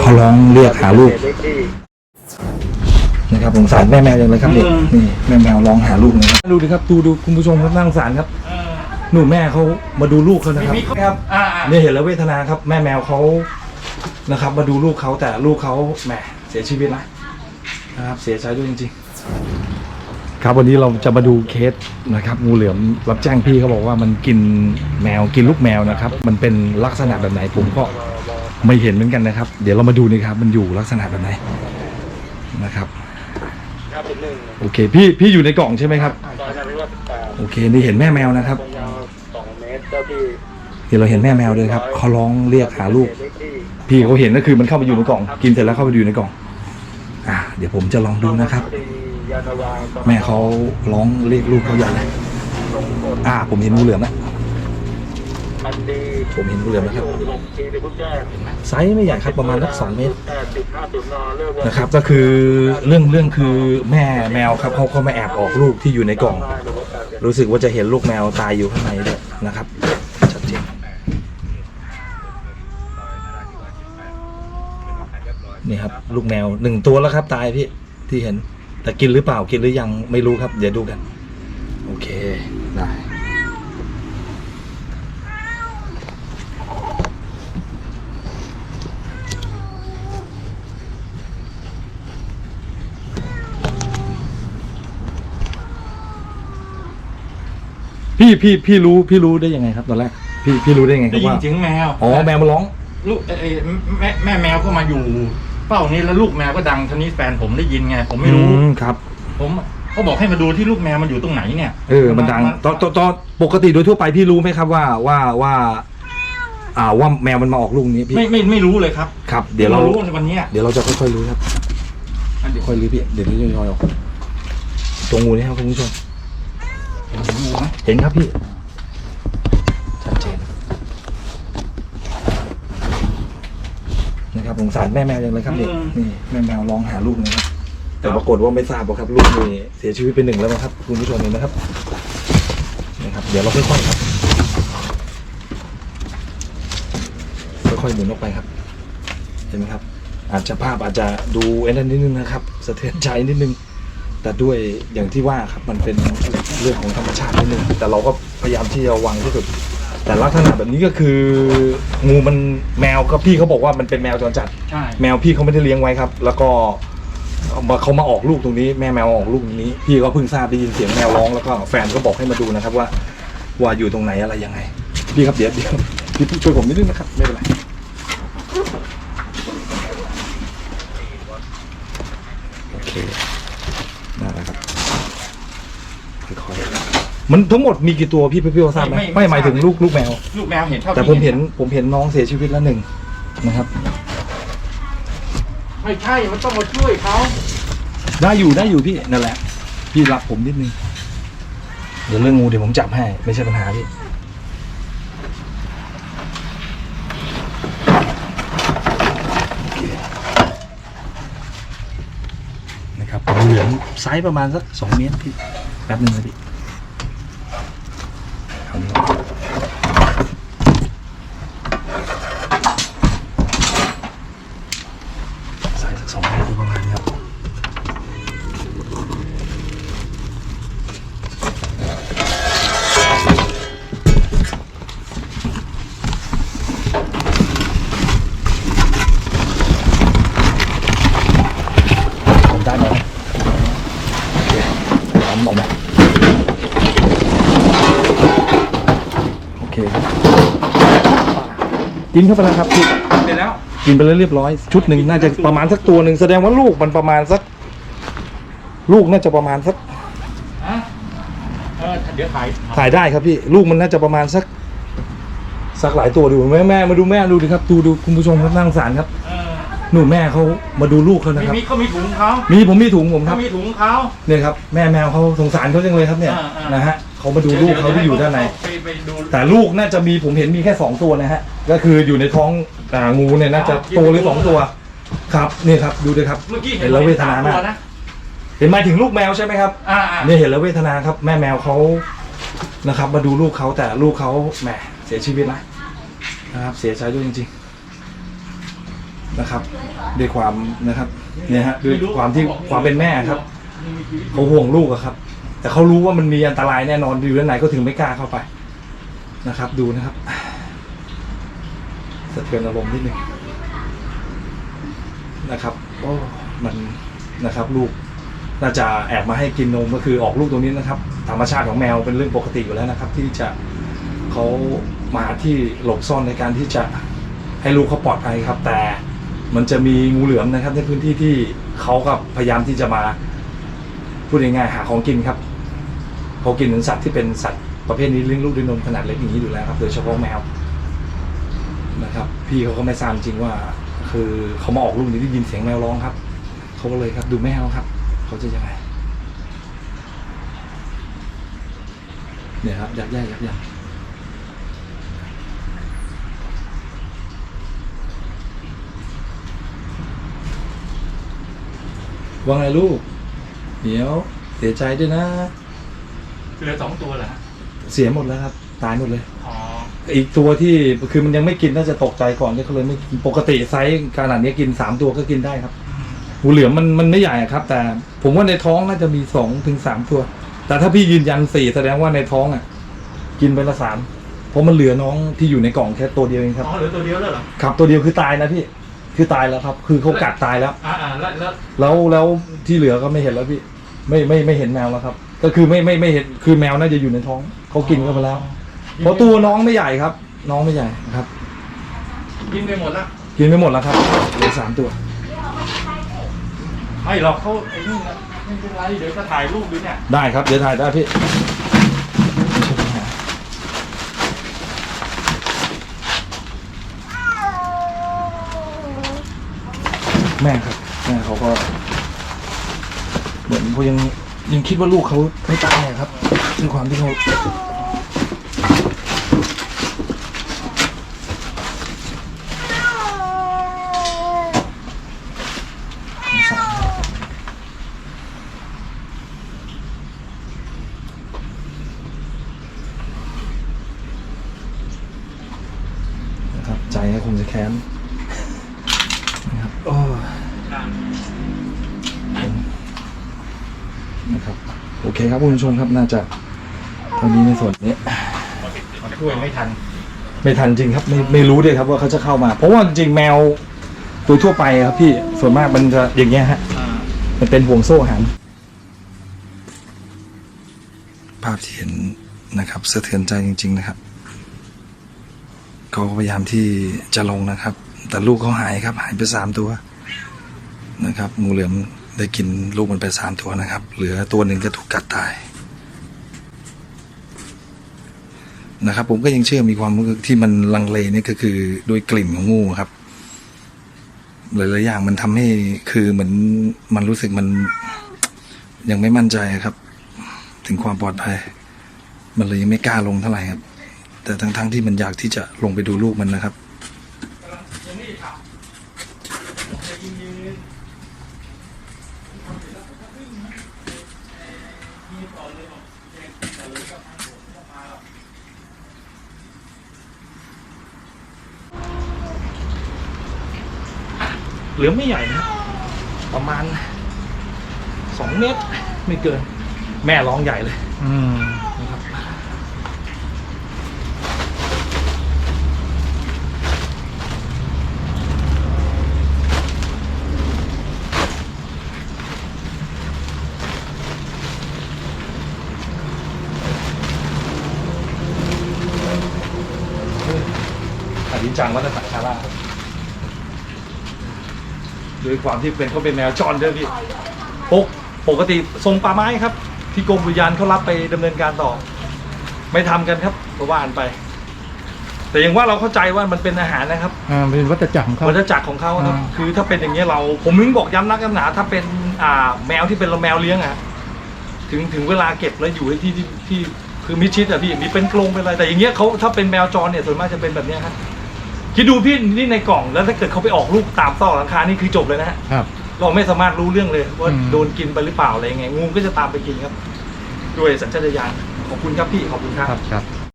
เขาร้องเรียกหาลูกนะครับสงสารแม่แมวจังเลยครับนี่นี่แม่แมวร้องหาลูกนะครับดูดิครับดูดูคุณผู้ชมครับน่าสงสารครับหนูแม่เขามาดูลูกเขานะครับครับอ่าอ่าเนี่ยเห็นแล้วเวทนาครับ แม่แมวเขานะครับ มาดูลูกเขาแต่ลูกเขาแหมเสียชีวิตนะนะครับเสียใจด้วยจริง ๆ ครับวันนี้เราจะมาดูเคสนะครับงูเหลือมรับแจ้งพี่เขาบอกว่ามันกินแมวกินลูกแมวนะครับ มันเป็นลักษณะแบบไหนผมก็ ไม่เห็นเหมือนกันนะครับ เดี๋ยวเรามาดูนี่ครับ มันอยู่ลักษณะแบบไหนนะครับครับเป็นหนึ่งโอเค พี่พี่อยู่ในกล่องใช่ไหมครับซอยนาริวัฒน์แปดโอเค นี่เห็นแม่แมวนะครับ ยาวสองเมตรเจ้าที่เดี๋ยวเราเห็นแม่แมวเลยครับเขาร้องเรียกหาลูก เลขที่พี่เขาเห็นก็คือมันเข้าไปอยู่ในกล่อง กินเสร็จแล้วเข้าไปอยู่ในกล่อง อ่าเดี๋ยวผมจะลองดูนะครับ ตียานาวาแม่เขาร้องเรียกลูกเขาใหญ่เลยตรงกดอ่า ผมเห็นงูเหลือมแล้วพันดี ผมเห็นงูเหลือมแล้วครับลงทีในพุทธแจ้งไซส์ไม่ใหญ่ครับประมาณสักสองเมตรแปดสิบห้าศูนย์นอเริ่มนะครับก็คือเรื่องเรื่องคือแม่แมวครับเขาเขามาแอบออกลูกที่อยู่ในกล่อง รู้สึกว่าจะเห็นลูกแมวตายอยู่ข้างในด้วยนะครับชัดเจนนี่ครับลูกแมวหนึ่งตัวแล้วครับตายพี่ที่เห็นแต่กินหรือเปล่ากินหรือยังไม่รู้ครับ เดี๋ยวดูกัน โอเคได้ พี่พี่พี่รู้พี่รู้ได้ยังไงครับตอนแรก พี่พี่รู้ได้ยังไงคได้รับยินว่าเสียงแมวอ๋อแมวมาร้อง ลูกเอ้ยแม่แม่แมวก็มาอยู่เป้านี้แล้วลูกแมวก็ดังทีนี้แฟนผมได้ยินไง ผมไม่รู้ อืครับ ผมเขาบอกให้มาดูที่ลูกแมวมันอยู่ตรงไหนเนี่ยเออ มันดังตอนตอนตอนปกติโดยทั่วไปพี่รู้ไหมครับว่าว่าว่า อ่าว่าแมวมันมาออกลูกนี้พี่ไม่ไม่ไม่รู้เลยครับครับ เดี๋ยวเรา รู้ในวันเนี้ยเดี๋ยวเราจะค่อยๆรู้ครับอันเดี๋ยวค่อยๆรู้พี่เดี๋ยวนี้ย่อยๆออกตัวงูนี่ครับคุณผู้ชมเห็นงูไหม เห็นครับพี่ ชัดเจน นะครับสงสารแม่แมวจังเลยครับนี่นี่แม่แมวร้องหาลูกนะครับ แต่ปรากฏว่าไม่ทราบว่าครับลูกนี่เสียชีวิตไปหนึ่งแล้วนะครับ คุณผู้ชมเห็นนะครับนะครับ เดี๋ยวเราค่อยๆครับ ค่อยๆหมุนออกไปครับ เห็นไหมครับ อาจจะภาพอาจจะดูไอ้นั่นนิดนึงนะครับสะเทือนใจนิดนึง แต่ด้วยอย่างที่ว่าครับมันเป็นเรื่องของธรรมชาตินิดนึงแต่เราก็พยายามที่จะระวังที่สุด แต่ลักษณะแบบนี้ก็คืองูมันแมวก็พี่เขาบอกว่ามันเป็นแมวจรจัด ใช่ แมวพี่เขาไม่ได้เลี้ยงไว้ครับ แล้วก็เอามาเขามาออกลูกตรงนี้แม่แมวออกลูกตรงนี้ พี่ก็เพิ่งทราบได้ยินเสียงแมวร้องแล้วก็แฟนก็บอกให้มาดูนะครับว่าว่าอยู่ตรงไหนอะไรยังไง พี่ครับเดี๋ยวเดี๋ยวพี่ช่วยผมนิดนึงนะครับไม่เป็นไรโอเคนั่นแหละครับค่อยๆ มันทั้งหมดมีกี่ตัวพี่พี่พอทราบไหมไม่หมายถึงลูกลูกแมว ลูกแมวเห็นเท่าแต่ที่ผมเห็นผมเห็นน้องเสียชีวิตแล้วหนึ่งนะครับ ไม่ใช่ มันต้องมาช่วยเขาได้อยู่ได้อยู่พี่นั่นแหละ พี่รับผมนิดนึงเดี๋ยวเรื่องงูเดี๋ยวผมจับให้ ไม่ใช่ปัญหาพี่โอเคนะครับงูเหลือมไซส์ประมาณสักสองเมตรพี่แป๊บนึงนะพี่เอานี้ก่อนไซส์สักสองเมตรประมาณนี้ครับ ผมได้ไหมโอเคทำออกมาโอเคครับ กินเข้าไปแล้วครับพี่ไปแล้ว กินไปแล้วเรียบร้อย ชุดหนึ่งน่าจะประมาณสักตัวหนึ่งแสดงว่าลูกมันประมาณสัก ลูกน่าจะประมาณสักฮะเออเดี๋ยวถ่ายถ่ายได้ครับพี่ ลูกมันน่าจะประมาณสัก สักหลายตัวดูแม่แม่มาดูแม่ดูดิครับ ดูดูคุณผู้ชมครับนั่าสงสารครับเออหนูแม่เขามาดูลูกเขานะมีครับ มีเขามีถุงเขามีผมมีถุงผมคเขารับมีถุงเขา เนี่ยครับแม่แมวเขาสงสารเขาจังเลยครับเนี่ยอ่าอ่าน นะฮะเขามาดูลูกเขาที่อยู่ด้านในไป ไปดูแต่ลูกน่าจะมีผมเห็นมีแค่สองตัวนะฮะ ก็คืออยู่ในท้องอ่างูเนี่ยน่าจะตัวหรือสองตัว ครับนี่ครับดูเลยครับเมื่อกี้เห็นแล้วเวทนาสมากตัวนะเห็นหมายถึงลูกแมวใช่ไหมครับอ่าอ่าเนี่ยเห็นแล้วเวทนาครับ แม่แมวเขานะครับ มาดูลูกเขาแต่ลูกเขาแหมเสียชีวิตนะนะครับ เสียใจด้วยจริง ๆนะครับ ด้วยความนะครับเนี่ยฮะด้วยความที่ความเป็นแม่ครับเขาห่วงลูกอะครับ แต่เขารู้ว่ามันมีอันตรายแน่นอนอยู่ด้านในก็ถึงไม่กล้าเข้าไป นะครับ ดูนะครับสะเทือนอารมณ์นิดนึงนะครับโอ้มันนะครับลูกน่าจะแอบมาให้กินนมก็คือออกลูกตรงนี้นะครับ ธรรมชาติของแมวเป็นเรื่องปกติอยู่แล้วนะครับ ที่จะเขามาที่หลบซ่อนในการที่จะให้ลูกเขาปลอดภัยครับ แต่มันจะมีงูเหลือมนะครับ ในพื้นที่ที่เขากับพยายามที่จะมาพูดง่ายๆหาของกินครับเขากินหมือนสัตว์ที่เป็นสัตว์ ประเภทนี้เลี้ยงลูกด้วยนมขนาดเล็กอย่างนี้อยู่แล้วครับ โดยเฉพาะแมวนะครับ พี่เขาก็ไม่ทราบจริงว่า คือเขามาออกลูกนี้ได้ยินเสียงแมวร้องครับเขาก็เลยครับ ดูแมวครับเขาจะยังไงเนี่ยครับยักแย่ยักยักว่าไงลูก เดี๋ยวเสียใจด้วยนะเหลือสองตัวเหรอฮะ เสียหมดแล้วครับ ตายหมดเลย อ๋อ อีกตัวที่คือมันยังไม่กินน่าจะตกใจก่อนที่เขาเลยไม่กินปกติไซส์ขนาดนี้กินสามตัวก็กินได้ครับงูเหลือมมันมันไม่ใหญ่อะครับ แต่ผมว่าในท้องน่าจะมีสองถึงสามตัว แต่ถ้าพี่ยืนยันสี่แสดงว่าในท้องอะ กินไปละสามเพราะมันเหลือน้องที่อยู่ในกล่องแค่ตัวเดียวเองครับ อ๋อเหลือตัวเดียวแล้วเหรอ ครับตัวเดียวคือตายนะพี่คือตายแล้วครับ คือเขากัดตายแล้ว อ่าอ่าแล้วแล้วแล้วแล้วที่เหลือก็ไม่เห็นแล้วพี่ ไม่ไม่ไม่เห็นแมวแล้วครับ ก็คือไม่ไม่ไม่เห็นคือแมวน่าจะอยู่ในท้องเขากินเข้าไปแล้วเพราะตัวน้องไม่ใหญ่ครับ น้องไม่ใหญ่ครับ กินไปหมดแล้วกินไปหมดแล้วครับเหลือสามตัวไม่หรอกเขาไอ้นี่นะไม่เป็นไรเดี๋ยวจะถ่ายรูปดูเนี่ยได้ครับเดี๋ยวถ่ายได้พี่แม่ครับแม่เขาก็เหมือนเขายัง ยังคิดว่าลูกเขาไม่ตายอะครับด้วยความที่เขาสงสารนะครับใจก็คงจะแค้นนะครับโอ้ นะครับโอเคครับคุณผู้ชมครับน่าจะตอนนี้ในส่วนนี้ช่วยไม่ทัน ไม่ทันจริงครับไม่ไม่รู้ด้วยครับว่าเขาจะเข้ามา เพราะว่าจริงๆแมวโดยทั่วไปครับพี่ส่วนมากมันจะอย่างเงี้ยฮะอ่ามันเป็นห่วงโซ่อาหารภาพที่เห็นนะครับสะเทือนใจจริง ๆ นะครับเขาก็พยายามที่จะลงนะครับ แต่ลูกเขาหายครับ หายไปสามตัวนะครับงูเหลือม ได้กินลูกมันไปสามตัวนะครับ เหลือตัวหนึ่งก็ถูกกัดตายนะครับ ผมก็ยังเชื่อมีความรู้สึกที่มันลังเลนี่ก็คือด้วยกลิ่นของงูครับ หลายๆอย่างมันทำให้คือเหมือนมันรู้สึกมันยังไม่มั่นใจครับ ถึงความปลอดภัย มันเลยยังไม่กล้าลงเท่าไหร่ครับ แต่ทั้งๆที่มันอยากที่จะลงไปดูลูกมันนะครับ เหลือไม่ใหญ่นะประมาณสองเมตรไม่เกิน แม่ร้องใหญ่เลย อืมนะครับอันนี้จังวัฒนสังคาราครับ ด้วยความที่เป็นเขาเป็นแมวจรด้วยพี่ปกปกติทรงป่าไม้ครับ ที่กรมอุทยานเขารับไปดำเนินการต่อ ไม่ทำกันครับก็ว่ากันไป แต่ยังว่าเราเข้าใจว่ามันเป็นอาหารนะครับอ่าเป็นวัตจักรของเขาวัฏจักรของเขาครับอ่าคือถ้าเป็นอย่างเงี้ยเรา ผมถึงบอกย้ำนักย้ำหนาถ้าเป็นอ่าแมวที่เป็นแมวเลี้ยงอะถึงถึงเวลาเก็บแล้วอยู่ในที่ที่ที่คือมิดชิดอะพี่มีเป็นกรงเป็นอะไรแต่อย่างเงี้ยเขาถ้าเป็นแมวจรเนี่ยส่วนมากจะเป็นแบบเนี้ยครับ คิดดูพี่นี่ในกล่องแล้วถ้าเกิดเขาไปออกลูกตามซอกหลังคานี่คือจบเลยนะฮะครับ เราไม่สามารถรู้เรื่องเลยว่าอืม โดนกินไปหรือเปล่าอะไรยังไงงูก็จะตามไปกินครับ ด้วยสัญชาตญาณขอบคุณครับพี่ขอบคุณครับ ครับ